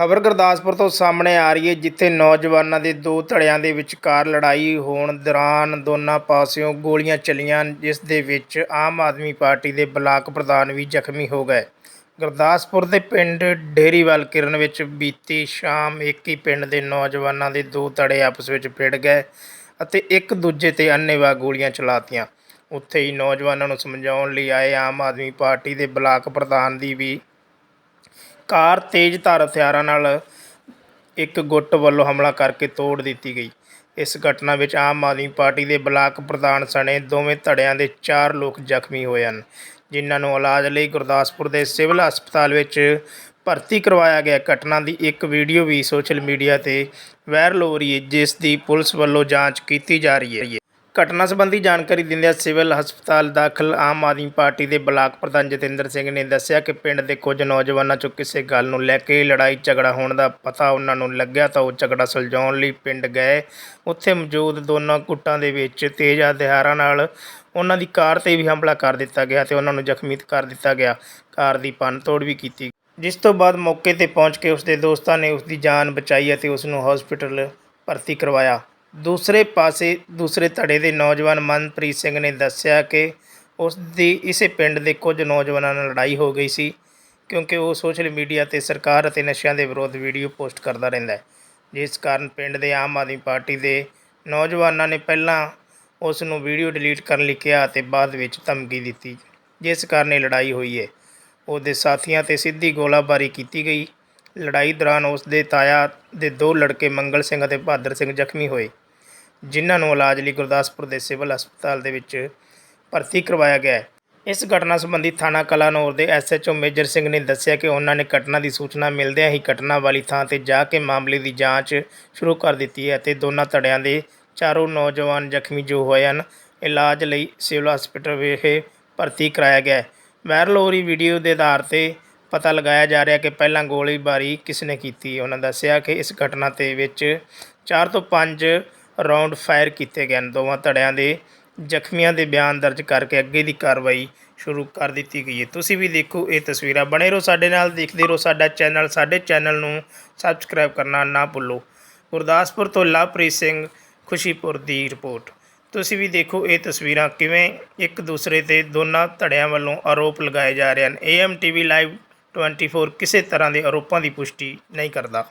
ਖਬਰ ਗੁਰਦਾਸਪੁਰ ਤੋਂ ਸਾਹਮਣੇ ਆ ਰਹੀ ਹੈ, ਜਿੱਥੇ ਨੌਜਵਾਨਾਂ ਦੇ ਦੋ ਧੜਿਆਂ ਦੇ ਵਿਚਕਾਰ ਲੜਾਈ ਹੋਣ ਦੌਰਾਨ ਦੋਨਾਂ ਪਾਸਿਓਂ ਗੋਲੀਆਂ ਚੱਲੀਆਂ, ਜਿਸ ਦੇ ਵਿੱਚ ਆਮ ਆਦਮੀ ਪਾਰਟੀ ਦੇ ਬਲਾਕ ਪ੍ਰਧਾਨ ਵੀ ਜ਼ਖਮੀ ਹੋ ਗਏ। ਗੁਰਦਾਸਪੁਰ ਦੇ ਪਿੰਡ ਡੇਰੀਵਾਲ ਕਿਰਨ ਵਿੱਚ ਬੀਤੀ ਸ਼ਾਮ ਇੱਕ ਹੀ ਪਿੰਡ ਦੇ ਨੌਜਵਾਨਾਂ ਦੇ ਦੋ ਧੜੇ ਆਪਸ ਵਿੱਚ ਭਿੜ ਗਏ ਅਤੇ ਇੱਕ ਦੂਜੇ ਤੇ ਅੰਨ੍ਹੇਵਾਹ ਗੋਲੀਆਂ ਚਲਾਤੀਆਂ। ਉੱਥੇ ਹੀ ਨੌਜਵਾਨਾਂ ਨੂੰ ਸਮਝਾਉਣ ਲਈ ਆਏ ਆਮ ਆਦਮੀ ਪਾਰਟੀ ਦੇ ਬਲਾਕ ਪ੍ਰਧਾਨ ਦੀ ਵੀ ਕਾਰ ਤੇਜ਼ ਧਾਰ ਹਥਿਆਰਾਂ ਨਾਲ ਇੱਕ ਗੁੱਟ ਵੱਲੋਂ ਹਮਲਾ ਕਰਕੇ ਤੋੜ ਦਿੱਤੀ ਗਈ। ਇਸ ਘਟਨਾ ਵਿੱਚ ਆਮ ਆਦਮੀ ਪਾਰਟੀ ਦੇ ਬਲਾਕ ਪ੍ਰਧਾਨ ਸਣੇ ਦੋਵੇਂ ਧੜਿਆਂ ਦੇ ਚਾਰ ਲੋਕ ਜ਼ਖਮੀ ਹੋਏ ਹਨ, ਜਿਨ੍ਹਾਂ ਨੂੰ ਇਲਾਜ ਲਈ ਗੁਰਦਾਸਪੁਰ ਦੇ ਸਿਵਲ ਹਸਪਤਾਲ ਵਿੱਚ ਭਰਤੀ ਕਰਵਾਇਆ ਗਿਆ। ਘਟਨਾ ਦੀ ਇੱਕ ਵੀਡੀਓ ਵੀ ਸੋਸ਼ਲ ਮੀਡੀਆ ਤੇ ਵਾਇਰਲ ਹੋ ਰਹੀ ਹੈ, ਜਿਸ ਦੀ ਪੁਲਿਸ ਵੱਲੋਂ ਜਾਂਚ ਕੀਤੀ ਜਾ ਰਹੀ ਹੈ। ਘਟਨਾ ਸੰਬੰਧੀ ਜਾਣਕਾਰੀ ਦਿੰਦਿਆਂ ਸਿਵਲ ਹਸਪਤਾਲ ਦਾਖਲ ਆਮ ਆਦਮੀ ਪਾਰਟੀ ਦੇ ਬਲਾਕ ਪ੍ਰਧਾਨ ਜਤਿੰਦਰ ਸਿੰਘ ਨੇ ਦੱਸਿਆ ਕਿ ਪਿੰਡ ਦੇ ਕੁਝ ਨੌਜਵਾਨਾਂ 'ਚੋਂ ਕਿਸੇ ਗੱਲ ਨੂੰ ਲੈ ਕੇ ਲੜਾਈ ਝਗੜਾ ਹੋਣ ਦਾ ਪਤਾ ਉਹਨਾਂ ਨੂੰ ਲੱਗਿਆ ਤਾਂ ਉਹ ਝਗੜਾ ਸੁਲਝਾਉਣ ਲਈ ਪਿੰਡ ਗਏ। ਉੱਥੇ ਮੌਜੂਦ ਦੋਨਾਂ ਗੁੱਟਾਂ ਦੇ ਵਿੱਚ ਤੇਜ਼ ਹਥਿਆਰਾਂ ਨਾਲ ਉਹਨਾਂ ਦੀ ਕਾਰ ਤੇ ਵੀ ਹਮਲਾ ਕਰ ਦਿੱਤਾ ਗਿਆ ਤੇ ਉਹਨਾਂ ਨੂੰ ਜ਼ਖਮੀ ਕਰ ਦਿੱਤਾ ਗਿਆ। ਕਾਰ ਦੀ ਤੋੜ ਵੀ ਕੀਤੀ ਜਿਸ ਤੋਂ ਬਾਅਦ ਮੌਕੇ ਤੇ ਪਹੁੰਚ ਕੇ ਉਸਦੇ ਦੋਸਤਾਂ ਨੇ ਉਸ ਦੀ ਜਾਨ ਬਚਾਈ ਅਤੇ ਉਸ ਨੂੰ ਹਸਪੀਟਲ ਭਰਤੀ ਕਰਵਾਇਆ। ਦੂਸਰੇ ਪਾਸੇ ਦੂਸਰੇ ਧੜੇ ਦੇ ਨੌਜਵਾਨ ਮਨਪ੍ਰੀਤ ਸਿੰਘ ਨੇ ਦੱਸਿਆ ਕਿ ਉਸ ਦੀ ਇਸੇ ਪਿੰਡ ਦੇ ਕੁਝ ਨੌਜਵਾਨਾਂ ਨਾਲ ਲੜਾਈ ਹੋ ਗਈ ਸੀ, ਕਿਉਂਕਿ ਉਹ ਸੋਸ਼ਲ ਮੀਡੀਆ ਤੇ ਸਰਕਾਰ ਅਤੇ ਨਸ਼ਿਆਂ ਦੇ ਵਿਰੁੱਧ ਵੀਡੀਓ ਪੋਸਟ ਕਰਦਾ ਰਹਿੰਦਾ ਹੈ। ਜਿਸ ਕਾਰਨ ਪਿੰਡ ਦੇ ਆਮ ਆਦਮੀ ਪਾਰਟੀ ਦੇ ਨੌਜਵਾਨਾਂ ਨੇ ਪਹਿਲਾਂ ਉਸ ਨੂੰ ਵੀਡੀਓ ਡਿਲੀਟ ਕਰਨ ਲਈ ਕਿਹਾ ਅਤੇ ਬਾਅਦ ਵਿੱਚ ਧਮਕੀ ਦਿੱਤੀ, ਜਿਸ ਕਾਰਨ ਇਹ ਲੜਾਈ ਹੋਈ ਹੈ। ਉਹਦੇ ਸਾਥੀਆਂ ਤੇ ਸਿੱਧੀ ਗੋਲਾਬਾਰੀ ਕੀਤੀ ਗਈ। ਲੜਾਈ ਦੌਰਾਨ ਉਸ ਦੇ ਤਾਇਆ ਦੇ ਦੋ ਲੜਕੇ ਮੰਗਲ ਸਿੰਘ ਅਤੇ ਬਹਾਦਰ ਸਿੰਘ ਜ਼ਖਮੀ ਹੋਏ। ਜਿਨ੍ਹਾਂ ਨੂੰ ਇਲਾਜ ਲਈ ਗੁਰਦਾਸਪੁਰ ਦੇ ਸਿਵਲ ਹਸਪਤਾਲ ਦੇ ਵਿੱਚ ਭਰਤੀ ਕਰਵਾਇਆ ਗਿਆ ਹੈ। ਇਸ ਘਟਨਾ ਸੰਬੰਧੀ ਥਾਣਾ ਕਲਾਨੌਰ ਦੇ ਐਸਐਚਓ ਮੇਜਰ ਸਿੰਘ ਨੇ ਦੱਸਿਆ ਕਿ ਉਹਨਾਂ ਨੇ ਘਟਨਾ ਦੀ ਸੂਚਨਾ ਮਿਲਦਿਆਂ ਹੀ ਘਟਨਾ ਵਾਲੀ ਥਾਂ ਤੇ ਜਾ ਕੇ ਮਾਮਲੇ ਦੀ ਜਾਂਚ ਸ਼ੁਰੂ ਕਰ ਦਿੱਤੀ ਹੈ ਅਤੇ ਦੋਨਾਂ ਧੜਿਆਂ ਦੇ ਚਾਰੋਂ ਨੌਜਵਾਨ ਜ਼ਖਮੀ ਜੋ ਹੋਏ ਹਨ, ਇਲਾਜ ਲਈ ਸਿਵਲ ਹਸਪਤਾਲ ਵਿਖੇ ਭਰਤੀ ਕਰਾਇਆ ਗਿਆ ਹੈ। ਵਾਇਰਲ ਹੋ ਰਹੀ ਵੀਡੀਓ ਦੇ ਆਧਾਰ ਤੇ ਪਤਾ ਲਗਾਇਆ ਜਾ ਰਿਹਾ ਕਿ ਪਹਿਲਾਂ ਗੋਲੀਬਾਰੀ ਕਿਸ ਨੇ ਕੀਤੀ। ਉਹਨਾਂ ਦੱਸਿਆ ਕਿ ਇਸ ਘਟਨਾ ਤੇ ਵਿੱਚ 4 ਤੋਂ 5 ਰਾਉਂਡ ਫਾਇਰ ਕੀਤੇ ਗਏ ਹਨ। ਦੋਵਾਂ ਧੜਿਆਂ ਦੇ ਜ਼ਖਮੀਆਂ ਦੇ ਬਿਆਨ ਦਰਜ ਕਰਕੇ ਅੱਗੇ ਦੀ ਕਾਰਵਾਈ ਸ਼ੁਰੂ ਕਰ ਦਿੱਤੀ ਗਈ ਹੈ। ਤੁਸੀਂ ਵੀ ਦੇਖੋ ਇਹ ਤਸਵੀਰਾਂ। ਬਣੇ ਰਹੋ ਸਾਡੇ ਨਾਲ, ਦੇਖਦੇ ਰਹੋ ਸਾਡਾ ਚੈਨਲ। ਸਾਡੇ ਚੈਨਲ ਨੂੰ ਸਬਸਕ੍ਰਾਈਬ ਕਰਨਾ ਨਾ ਭੁੱਲੋ। ਗੁਰਦਾਸਪੁਰ ਤੋਂ ਲਵਪ੍ਰੀਤ ਸਿੰਘ, ਖੁਸ਼ੀਪੁਰ ਦੀ ਰਿਪੋਰਟ। ਤੁਸੀਂ ਵੀ ਦੇਖੋ ਇਹ ਤਸਵੀਰਾਂ ਕਿਵੇਂ ਇੱਕ ਦੂਸਰੇ ਤੇ ਦੋਨਾਂ ਧੜਿਆਂ ਵੱਲੋਂ ਆਰੋਪ ਲਗਾਏ ਜਾ ਰਹੇ ਹਨ। ਏਐਮ ਟੀਵੀ ਲਾਈਵ 24 ਕਿਸੇ ਤਰ੍ਹਾਂ ਦੇ ਆਰੋਪਾਂ ਦੀ ਪੁਸ਼ਟੀ ਨਹੀਂ ਕਰਦਾ।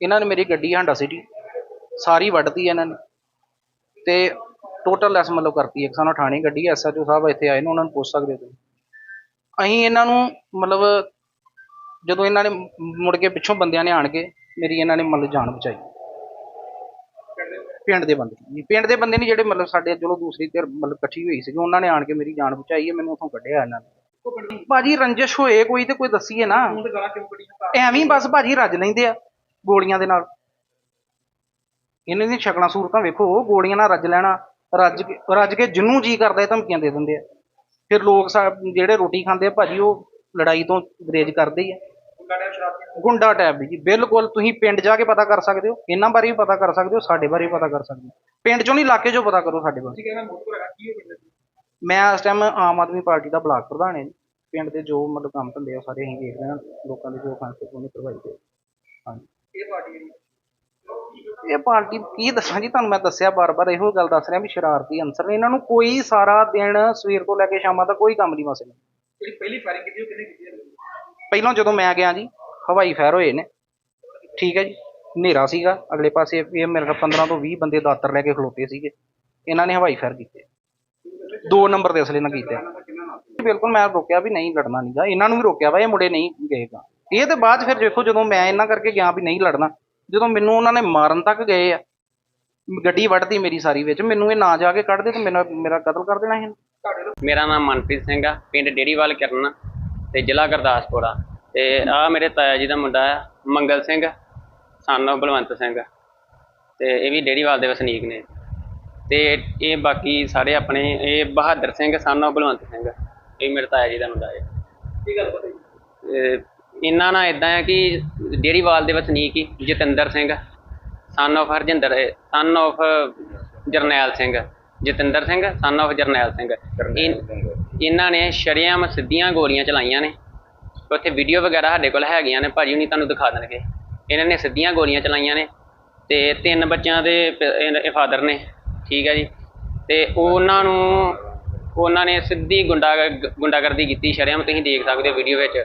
ਇਹਨਾਂ ਨੇ ਮੇਰੀ ਗੱਡੀ ਹਾਂਡਾ ਸਿਟੀ, ਸਾਰੀ ਵੱਢਤੀ ਇਹਨਾਂ ਨੇ ਤੇ ਟੋਟਲ ਲੈਸ ਮਤਲਬ ਕਰਤੀ ਇੱਕ ਸਾਨੂੰ ਥਾਣੇ ਗੱਡੀ ਐਸਐਚਓ ਸਾਹਿਬ ਇੱਥੇ ਆਏ ਨੇ, ਉਹਨਾਂ ਨੂੰ ਪੁੱਛ ਸਕਦੇ ਤੁਸੀਂ। ਅਸੀਂ ਇਹਨਾਂ ਨੂੰ ਮਤਲਬ ਜਦੋਂ ਇਹਨਾਂ ਨੇ ਮੁੜ ਕੇ ਪਿੱਛੋਂ ਬੰਦਿਆਂ ਨੇ ਆਣ ਕੇ ਮੇਰੀ ਇਹਨਾਂ ਨੇ ਮਤਲਬ ਜਾਨ ਬਚਾਈ। ਪਿੰਡ ਦੇ ਬੰਦੇ ਪਿੰਡ ਦੇ ਬੰਦੇ ਨਹੀਂ ਜਿਹੜੇ ਮਤਲਬ ਸਾਡੇ ਚਲੋ ਦੂਸਰੀ ਧਿਰ ਮਤਲਬ ਇਕੱਠੀ ਹੋਈ ਸੀਗੀ, ਉਹਨਾਂ ਨੇ ਆਣ ਕੇ ਮੇਰੀ ਜਾਨ ਬਚਾਈ ਹੈ, ਮੈਨੂੰ ਉੱਥੋਂ ਕੱਢਿਆ ਇਹਨਾਂ ਨੇ। ਭਾਜੀ ਰੰਜਿਸ਼ ਹੋਏ ਕੋਈ ਤੇ ਕੋਈ ਦੱਸੀਏ ਨਾ। ਐਵੇਂ ਬਸ ਭਾਜੀ ਰੱਜ ਲੈਂਦੇ ਆ। ਗੋਲੀਆਂ ਦੇ ਨਾਲ। ਇਹਨਾਂ ਦੀਆਂ ਸ਼ਕਲਾਂ ਸੂਰਤਾਂ ਵੇਖੋ ਗੋਲੀਆਂ ਨਾਲ ਰੱਜ ਲੈਣਾ ਰੱਜ ਕੇ ਰੱਜ ਕੇ ਜਿੰਨੂੰ ਜੀ ਕਰਦਾ ਇਹ ਧਮਕੀਆਂ ਦੇ ਦਿੰਦੇ ਆ। ਫਿਰ ਲੋਕ ਜਿਹੜੇ ਰੋਟੀ ਖਾਂਦੇ ਆ ਭਾਜੀ ਉਹ ਲੜਾਈ ਤੋਂ ਗਰੇਜ ਕਰਦੇ ਹੀ ਆ। ਗੁੰਡਾ ਟੈਬ ਜੀ ਬਿਲਕੁਲ ਤੁਸੀਂ ਪਿੰਡ ਜਾ ਕੇ ਪਤਾ ਕਰ ਸਕਦੇ ਹੋ ਇਹਨਾਂ ਬਾਰੇ ਵੀ ਪਤਾ ਕਰ ਸਕਦੇ ਹੋ ਸਾਡੇ ਬਾਰੇ ਵੀ ਪਤਾ ਕਰ ਸਕਦੇ ਹੋ। ਪਿੰਡ ਚੋਂ ਨਹੀਂ ਇਲਾਕੇ ਚੋਂ ਪਤਾ ਕਰੋ ਸਾਡੇ ਬਾਰੇ। ਮੈਂ ਇਸ ਟਾਈਮ ਆਮ ਆਦਮੀ ਪਾਰਟੀ ਦਾ ਬਲਾਕ ਪ੍ਰਧਾਨ ਹਾਂ ਜੀ। ਪਿੰਡ ਦੇ ਜੋ ਮਤਲਬ ਕੰਮ ਧੰਦੇ ਆ ਸਾਰੇ ਅਸੀਂ ਦੇਖਦੇ ਹਾਂ ਲੋਕਾਂ ਦੇ ਜੋ ਫੈਸਲੇ ਉਹਨੇ ਕਰਵਾਈ ਦੇ ਹਾਂਜੀ। ਇਹ ਪਾਰਟੀ ਕੀ ਦੱਸਾਂ ਜੀ ਤੁਹਾਨੂੰ ਮੈਂ ਦੱਸਿਆ ਬਾਰ-ਬਾਰ ਇਹੋ ਗੱਲ ਦੱਸ ਰਿਹਾ ਵੀ ਸ਼ਰਾਰਤੀ ਅੰਸਰ ਨੇ। ਇਹਨਾਂ ਨੂੰ ਕੋਈ ਸਾਰਾ ਦਿਨ ਸਵੇਰ ਤੋਂ ਲੈ ਕੇ ਸ਼ਾਮਾਂ ਤੱਕ ਕੋਈ ਕੰਮ ਨਹੀਂ ਮਸਲੇ ਜਿਹੜੀ ਪਹਿਲੀ ਫਾਇਰਿੰਗ ਕੀਤੀ ਉਹ ਕਿਹਨੇ ਕੀਤੀ ਹੈ? ਪਹਿਲਾਂ ਜਦੋਂ ਮੈਂ ਗਿਆ ਜੀ ਹਵਾਈ ਫਾਇਰ ਹੋਏ ਨੇ। ਠੀਕ ਹੈ ਜੀ ਹਨੇਰਾ ਸੀਗਾ। ਅਗਲੇ ਪਾਸੇ ਇਹ ਮੇਰੇ ਖਿਆਲ 15 ਤੋਂ 20 ਬੰਦੇ ਦਾਤਰ ਲੈ ਕੇ ਖਲੋਤੇ ਸੀਗੇ। ਇਹਨਾਂ ਨੇ ਹਵਾਈ ਫਾਇਰ ਕੀਤੇ। ਦੋ ਨੰਬਰ ਦੇ ਅਸਲੇ ਨਾਲ ਕੀਤੇ। ਬਿਲਕੁਲ ਮੈਂ ਰੋਕਿਆ ਵੀ ਨਹੀਂ ਲੜਨਾ ਨਹੀਂਗਾ ਇਹਨਾਂ ਨੂੰ ਵੀ ਰੋਕਿਆ ਵਾ ਇਹ ਮੁੰਡੇ ਨਹੀਂ ਗਏਗਾ ਇਹ ਤੇ ਬਾਅਦ 'ਚ ਫਿਰ ਦੇਖੋ ਜਦੋਂ ਮੈਂ ਇਹਨਾਂ ਕਰਕੇ ਗਿਆ ਵੀ ਨਹੀਂ ਲੜਨਾ ਜਦੋਂ ਮੈਨੂੰ ਉਹਨਾਂ ਨੇ ਮਾਰਨ ਤੱਕ ਗਏ ਆ ਗੱਡੀ ਵੱਢਤੀ ਮੇਰੀ ਸਾਰੀ ਵਿੱਚ ਮੈਨੂੰ ਇਹ ਨਾ ਜਾ ਕੇ ਕੱਢਦੇ ਤੇ ਮੇਰਾ ਮੇਰਾ ਕਤਲ ਕਰ ਦੇਣਾ ਤੋਂ ਮੇਰਾ ਨਾਮ ਮਨਪ੍ਰੀਤ ਸਿੰਘ ਆ ਪਿੰਡ ਡੇਰੀਵਾਲ ਕਰਨਾ ਤੇ ਜ਼ਿਲ੍ਹਾ ਗੁਰਦਾਸਪੁਰ ਆ। ਤੇ ਆ ਮੇਰੇ ਤਾਇਆ ਜੀ ਦਾ ਮੁੰਡਾ ਆ ਮੰਗਲ ਸਿੰਘ son of ਬਲਵੰਤ ਸਿੰਘ। ਤੇ ਇਹ ਵੀ ਡੇੜੀਵਾਲ ਦੇ ਵਸਨੀਕ ਨੇ। ਤੇ ਇਹ ਬਾਕੀ ਸਾਰੇ ਆਪਣੇ ਇਹ ਬਹਾਦਰ ਸਿੰਘ son of ਬਲਵੰਤ ਸਿੰਘ ਇਹ ਮੇਰੇ ਤਾਇਆ ਜੀ ਦਾ ਮੁੰਡਾ ਹੈ ਕੀ ਗੱਲ ਪਤਾ ਇਹ ਇਹਨਾਂ ਨਾਲ ਇਦਾਂ ਹੈ ਕਿ ਡੇਅਰੀਵਾਲ ਦੇ ਵਸਨੀਕ ਹੀ Jatinder Singh son of Harjinder son of Jarnail Singh Jatinder Singh son of ਜਰਨੈਲ ਸਿੰਘ। ਇਹਨਾਂ ਨੇ ਸ਼ਰੇਆਮ ਸਿੱਧੀਆਂ ਗੋਲੀਆਂ ਚਲਾਈਆਂ ਨੇ। ਉੱਥੇ ਵੀਡੀਓ ਵਗੈਰਾ ਸਾਡੇ ਕੋਲ ਹੈਗੀਆਂ ਨੇ ਭਾਜੀ ਹੁਣੀ ਤੁਹਾਨੂੰ ਦਿਖਾ ਦੇਣਗੇ। ਇਹਨਾਂ ਨੇ ਸਿੱਧੀਆਂ ਗੋਲੀਆਂ ਚਲਾਈਆਂ ਨੇ ਤੇ ਤਿੰਨ ਬੱਚਿਆਂ ਦੇ ਫਾਦਰ ਨੇ ਠੀਕ ਹੈ ਜੀ। ਤੇ ਉਹਨਾਂ ਨੂੰ ਉਹਨਾਂ ਨੇ ਸਿੱਧੀ ਗੁੰਡਾ ਗੁੰਡਾਗਰਦੀ ਕੀਤੀ ਸ਼ਰੇਆਮ ਤੁਸੀਂ ਦੇਖ ਸਕਦੇ ਹੋ ਵੀਡੀਓ ਵਿੱਚ।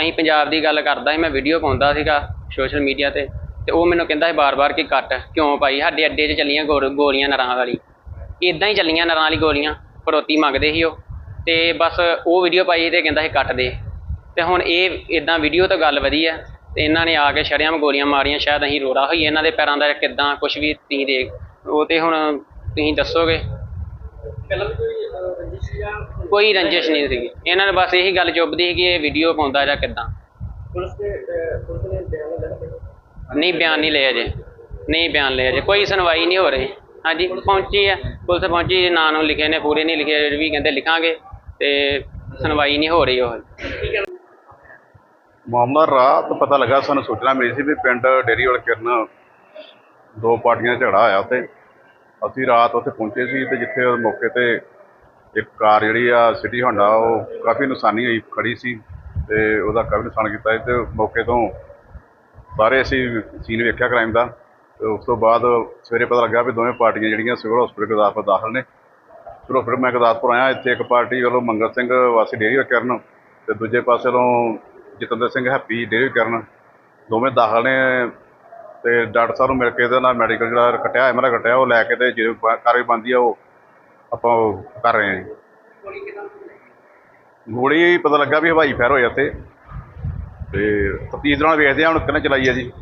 ਅਸੀਂ ਪੰਜਾਬ ਦੀ ਗੱਲ ਕਰਦਾ ਸੀ, ਮੈਂ ਵੀਡੀਓ ਪਾਉਂਦਾ ਸੀਗਾ ਸੋਸ਼ਲ ਮੀਡੀਆ ਤੇ ਤੇ ਉਹ ਮੈਨੂੰ ਕਹਿੰਦਾ ਸੀ ਬਾਰ-ਬਾਰ ਕਿ ਕੱਟ, ਕਿਉਂ ਪਾਈ ਸਾਡੇ ਅੱਡੇ 'ਚ ਚੱਲੀਆਂ ਗੋਰ- ਗੋਲੀਆਂ ਨਰਾਂ ਵਾਲੀ। ਇਦਾਂ ਹੀ ਚੱਲੀਆਂ ਨਰਾਂ ਵਾਲੀ ਗੋਲੀਆਂ, ਫਰੋਤੀ ਮੰਗਦੇ ਸੀ ਉਹ, ਤੇ ਬਸ ਉਹ ਵੀਡੀਓ ਪਾਈ ਤੇ ਕਹਿੰਦਾ ਸੀ ਕੱਟ ਦੇ। ਤੇ ਹੁਣ ਇਹ ਇਦਾਂ ਵੀਡੀਓ ਤੋਂ ਗੱਲ ਵਧੀ ਆ ਤੇ ਇਹਨਾਂ ਨੇ ਆ ਕੇ ਸ਼ਰੇਆਮ ਗੋਲੀਆਂ ਮਾਰੀਆਂ, ਸ਼ਾਇਦ ਅਸੀਂ ਰੋੜਾ ਹੋਈ ਇਹਨਾਂ ਦੇ ਪੈਰਾਂ ਦਾ ਕਿਦਾਂ ਕੁਝ ਵੀ ਤੁਸੀਂ ਦੇਖ, ਉਹ ਤੇ ਹੁਣ ਤੁਸੀਂ ਦੱਸੋਗੇ। ਪਹਿਲਾਂ ਵੀ ਕੋਈ ਅਹ, ਰੰਜਿਸ਼ ਜਾਂ ਕੋਈ ਰੰਜਿਸ਼ ਨਹੀਂ ਸੀਗੀ। ਇਹਨਾਂ ਨੇ ਬਸ ਇਹੀ ਗੱਲ ਚੁੱਭਦੀ ਸੀ ਕਿ ਇਹ ਵੀਡੀਓ ਪਾਉਂਦਾ ਜਾਂ ਕਿਦਾਂ। ਪੁਲਿਸ ਦੇ ਅਹ, ਪੁਲਿਸ ਨੇ ਬਿਆਨ ਲੈਣਾ ਪਿਆ ਨਹੀਂ ਬਿਆਨ ਨਹੀਂ ਲਿਆ ਜੇ ਨਹੀਂ ਬਿਆਨ ਲਿਆ ਜੇ ਕੋਈ ਸੁਣਵਾਈ ਨਹੀਂ ਹੋ ਰਹੀ। ਹਾਂਜੀ ਪਹੁੰਚੀ ਹੈ ਪੁਲਿਸ ਪਹੁੰਚੀ ਨਾਂ ਨੂੰ ਲਿਖੇ ਨੇ ਪੂਰੇ ਨਹੀਂ ਲਿਖੇ ਵੀ ਕਹਿੰਦੇ ਲਿਖਾਂਗੇ ਤੇ ਸੁਣਵਾਈ ਨਹੀਂ ਹੋ ਰਹੀ ਉਹ। ਮਾਮਲਾ ਰਾਤ ਪਤਾ ਲੱਗਾ ਸਾਨੂੰ ਸੂਚਨਾ ਮਿਲੀ ਸੀ ਵੀ ਪਿੰਡ ਡੇਰੀ ਵਾਲ ਕਿਰਨ ਦੋ ਪਾਰਟੀਆਂ ਦਾ ਝਗੜਾ ਆਇਆ ਉੱਥੇ। ਅਸੀਂ ਰਾਤ ਉੱਥੇ ਪਹੁੰਚੇ ਸੀ ਤੇ ਜਿੱਥੇ ਮੌਕੇ ਤੇ ਇੱਕ ਕਾਰ ਜਿਹੜੀ ਆ, ਸਿਟੀ ਹੋਂਡਾ, ਉਹ ਕਾਫੀ ਨੁਕਸਾਨੀ ਹੋਈ, ਖੜੀ ਸੀ ਤੇ ਉਹਦਾ ਕਾਫੀ ਨੁਕਸਾਨ ਕੀਤਾ ਸੀ ਤੇ ਮੌਕੇ ਤੋਂ ਸਾਰੇ ਅਸੀਂ ਸੀਨ ਵੇਖਿਆ ਕ੍ਰਾਈਮ ਦਾ ਤੇ ਉਸ ਤੋਂ ਬਾਅਦ ਸਵੇਰੇ ਪਤਾ ਲੱਗਾ ਵੀ ਦੋਵੇਂ ਪਾਰਟੀਆਂ ਜਿਹੜੀਆਂ ਸਿਵਲ ਹਸਪੀਟਲ ਗੁਰਦਾਸਪੁਰ ਦਾਖਲ ਨੇ। ਫਿਰ ਫਿਰ ਮੈਂ ਗੁਰਦਾਸਪੁਰ ਆਇਆ, ਇੱਥੇ ਇੱਕ ਪਾਰਟੀ ਵੱਲੋਂ ਮੰਗਲ ਸਿੰਘ ਵਾਸੀ ਡੇਰੀ ਵਾਲ ਕਿਰਨ ਤੇ ਦੂਜੇ ਪਾਸੇ ਵੱਲੋਂ ਜਤਿੰਦਰ ਸਿੰਘ ਹੈਪੀ ਡੇਰੀ ਕਰਨ ਦੋਵੇਂ ਦਾਖਲ ਨੇ ਤੇ ਡਾਕਟਰ ਸਾਹਿਬ ਨੂੰ ਮਿਲ ਕੇ ਇਹਦਾ ਨਾਲ ਮੈਡੀਕਲ ਜਿਹੜਾ ਕੱਟਿਆ ਐਮਰਾ ਕੱਟਿਆ, ਉਹ ਲੈ ਕੇ ਤੇ ਜਿਹੜੇ ਬ- ਕਾਰਵਾਈ ਬਣਦੀ ਆ, ਉਹ ਆਪਾਂ ਉਹ ਕਰ ਰਹੇ ਹਾਂ ਜੀ। ਗੋਲੀ ਪਤਾ ਲੱਗਾ ਵੀ ਹਵਾਈ ਫੈਰ ਹੋਇਆ ਇੱਥੇ। ਤੇ ਤਫਤੀਸ਼ ਨਾਲ ਵੇਖਦੇ ਹਾਂ ਹੁਣ ਕਿਹਨੇ ਚਲਾਈ ਹੈ ਜੀ।